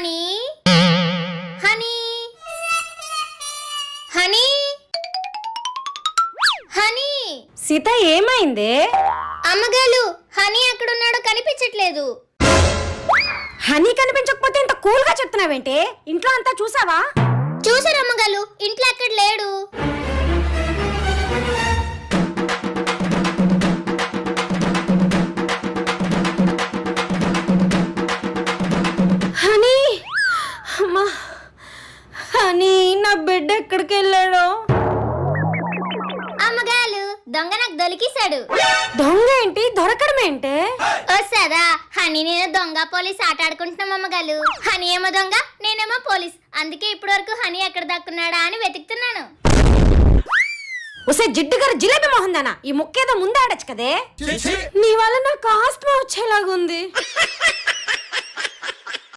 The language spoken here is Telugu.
Honey? Honey? Honey? Honey? Sita ఏమైంది? అమ్మగారు హనీ ఎక్కడున్నాడో కనిపించట్లేదు. హనీ కనిపించకపోతే ఇంత కూల్గా చెప్తున్నావేంటి? ఇంట్లో అంతా చూసావా? చూసారు అమ్మగారు ఇంట్లో ఎక్కడ లేడు. హనీ నా బిడ్డ ఎక్కడికి వెళ్ళాడు అమ్మగారు దొంగ నాకు దొరికిశాడు దొంగ ఏంటి? దొరకడం ఏంటి వస్తాదా హనీ నేను దొంగ పోలీస్ ఆట ఆడుకుంటున్నాం అమ్మగారు. హనీ ఏమో దొంగ నేనేమో పోలీస్. అందుకే ఇప్పటి వరకు హనీ ఎక్కడ దక్కున్నాడా అని వెతుకుతున్నాను. ఒసే జిడ్డు గారు జిలేబీ మొహందానా ఈ ముక్కేదో ముందే ఆడచ్చు కదే? నీ వల్ల నాకు ఆస్మా వచ్చేలాగుంది.